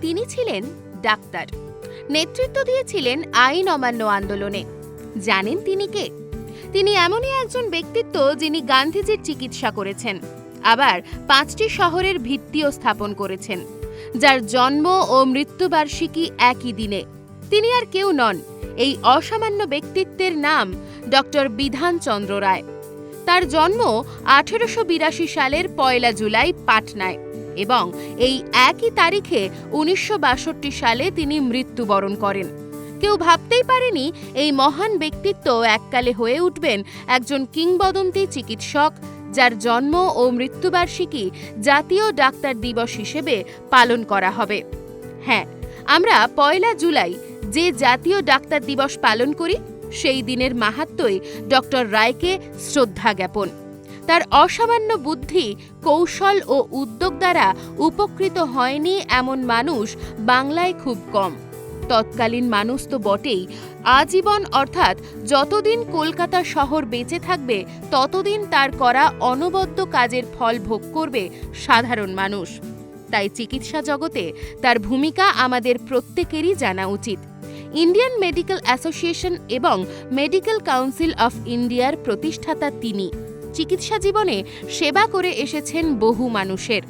তিনি ছিলেন ডাক্তার। নেতৃত্ব দিয়েছিলেন আইন অমান্য আন্দোলনে। জানেন তিনি কে? তিনি এমনই একজন ব্যক্তিত্ব যিনি গান্ধীজির চিকিৎসা করেছেন, আবার পাঁচটি শহরের ভিত্তিও স্থাপন করেছেন, যার জন্ম ও মৃত্যুবার্ষিকী একই দিনে। তিনি আর কেউ নন, এই অসামান্য ব্যক্তিত্বের নাম ডক্টর বিধানচন্দ্র রায়। তার জন্ম আঠেরোশো বিরাশি সালের পয়লা জুলাই পাটনায়। এবং এই একই তারিখে উনিশশো বাষট্টি সালে তিনি মৃত্যুবরণ করেন। কেউ ভাবতেই পারেনি এই মহান ব্যক্তিত্ব এককালে হয়ে উঠবেন একজন কিংবদন্তি চিকিৎসক, যার জন্ম ও মৃত্যুবার্ষিকী জাতীয় ডাক্তার দিবস হিসেবে পালন করা হবে। হ্যাঁ আমরা পয়লা জুলাই যে জাতীয় ডাক্তার দিবস পালন করি, সেই দিনের মাহাত্মই ডক্টর রায়কে শ্রদ্ধা জ্ঞাপন। তার অসামান্য বুদ্ধি, কৌশল ও উদ্যোগ দ্বারা উপকৃত হয়নি এমন মানুষ বাংলায় খুব কম। তৎকালীন মানুষ তো বটেই। আজীবন অর্থাৎ যতদিন কলকাতা শহর বেঁচে থাকবে, ততদিন তার করা অনবদ্য কাজের ফল ভোগ করবে সাধারণ মানুষ। তাই চিকিৎসা জগতে তার ভূমিকা আমাদের প্রত্যেকেরই জানা উচিত। ইন্ডিয়ান মেডিকেল অ্যাসোসিয়েশন এবং মেডিকেল কাউন্সিল অফ ইন্ডিয়ার প্রতিষ্ঠাতা তিনি। চিকিৎসা জীবনে সেবা করে এসেছেন বহু মানুষের।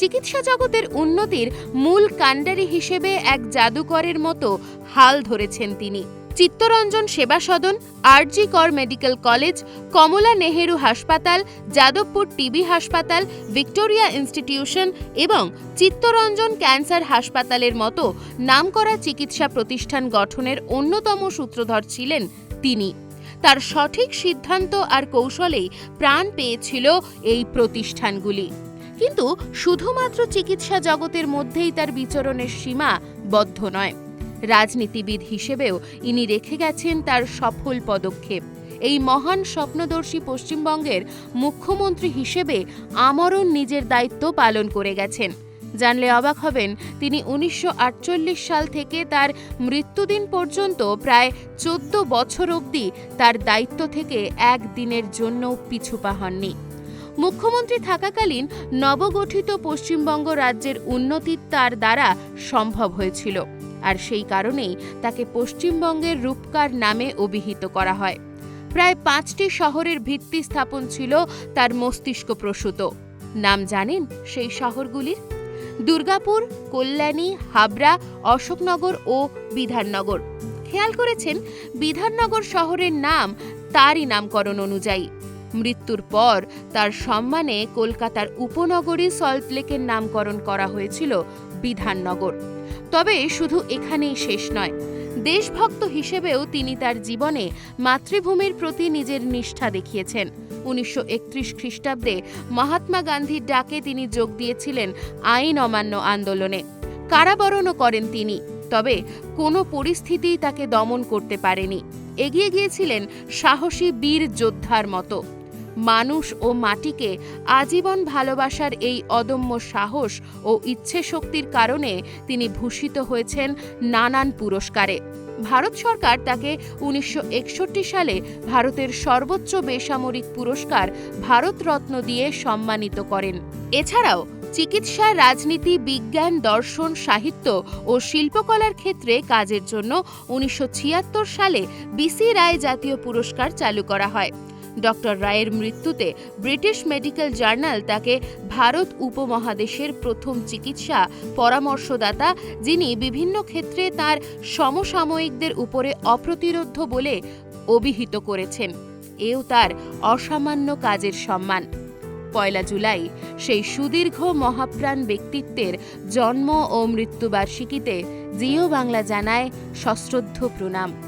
চিকিৎসা জগতের উন্নতির মূল কাণ্ডারি হিসেবে এক জাদুকরের মতো হাল ধরেছেন তিনি। চিত্তরঞ্জন সেবা সদন আরজি কর মেডিকেল কলেজ, কমলা নেহেরু হাসপাতাল, যাদবপুর টিবি হাসপাতাল, ভিক্টোরিয়া ইনস্টিটিউশন এবং চিত্তরঞ্জন ক্যান্সার হাসপাতালের মতো নামকরা চিকিৎসা প্রতিষ্ঠান গঠনের অন্যতম সূত্রধর ছিলেন তিনি। তার সঠিক সিদ্ধান্ত আর কৌশলেই প্রাণ পেয়েছিল এই প্রতিষ্ঠানগুলি। কিন্তু শুধুমাত্র চিকিৎসা জগতের মধ্যেই তার বিচরণের সীমা বদ্ধ নয়। রাজনীতিবিদ হিসেবেও ইনি রেখে গেছেন তার সফল পদক্ষেপ। এই মহান স্বপ্নদর্শী পশ্চিমবঙ্গের মুখ্যমন্ত্রী হিসেবে আমরণ নিজের দায়িত্ব পালন করে গেছেন। জানলে অবাক হবেন, তিনি উনিশশো আটচল্লিশ সাল থেকে তার মৃত্যুদিন পর্যন্ত প্রায় চোদ্দ বছর অবধি তার দায়িত্ব থেকে একদিনের জন্য পিছুপা হননি। মুখ্যমন্ত্রী থাকাকালীন নবগঠিত পশ্চিমবঙ্গ রাজ্যের উন্নতি তার দ্বারা সম্ভব হয়েছিল, আর সেই কারণেই তাকে পশ্চিমবঙ্গের রূপকার নামে অভিহিত করা হয়। প্রায় পাঁচটি শহরের ভিত্তি স্থাপন ছিল তার মস্তিষ্ক প্রসূত। নাম জানেন সেই শহরগুলির? দুর্গাপুর, কল্যাণী, হাবড়া, অশোকনগর ও বিধাননগর। খেয়াল করেছেন, বিধাননগর শহরের নাম তারই নামকরণ অনুযায়ী। মৃত্যুর পর তার সম্মানে কলকাতার উপনগরী সল্টলেকের নামকরণ করা হয়েছিল বিধাননগর। তবে শুধু এখানেই শেষ নয় দেশভক্ত হিসেবেও তিনি তার জীবনে মাতৃভূমির প্রতি নিজের নিষ্ঠা দেখিয়েছেন। উনিশশো একত্রিশ খ্রিস্টাব্দে মহাত্মা গান্ধীর ডাকে তিনি যোগ দিয়েছিলেন আইন অমান্য আন্দোলনে। কারাবরণও করেন তিনি, তবে কোনো পরিস্থিতিই তাকে দমন করতে পারেনি। এগিয়ে গিয়েছিলেন সাহসী বীর যোদ্ধার মতো। মানুষ ও মাটিকে আজীবন ভালোবাসার এই অদম্য সাহস ও ইচ্ছে শক্তির কারণে তিনি ভূষিত হয়েছেন নানান পুরস্কারে। ভারত সরকার তাকে উনিশশো একষট্টি সালে ভারতের সর্বোচ্চ বেসামরিক পুরস্কার ভারতরত্ন দিয়ে সম্মানিত করেন। এছাড়াও চিকিৎসা, রাজনীতি, বিজ্ঞান, দর্শন, সাহিত্য ও শিল্পকলার ক্ষেত্রে কাজের জন্য উনিশশো ছিয়াত্তর সালে বিসি রায় জাতীয় পুরস্কার চালু করা হয়। ডক্টর রায়ের মৃত্যুতে ব্রিটিশ মেডিকেল জার্নাল তাকে ভারত উপমহাদেশের প্রথম চিকিৎসা পরামর্শদাতা, যিনি বিভিন্ন ক্ষেত্রে তার সমসাময়িকদের উপরে অপ্রতিরোধ্য বলে অভিহিত করেছেন। এও তার অসামান্য কাজের সম্মান। পয়লা জুলাই, সেই সুদীর্ঘ মহাপ্রাণ ব্যক্তিত্বের জন্ম ও মৃত্যুবার্ষিকীতে জিও বাংলা জানায় সশ্রদ্ধ প্রণাম।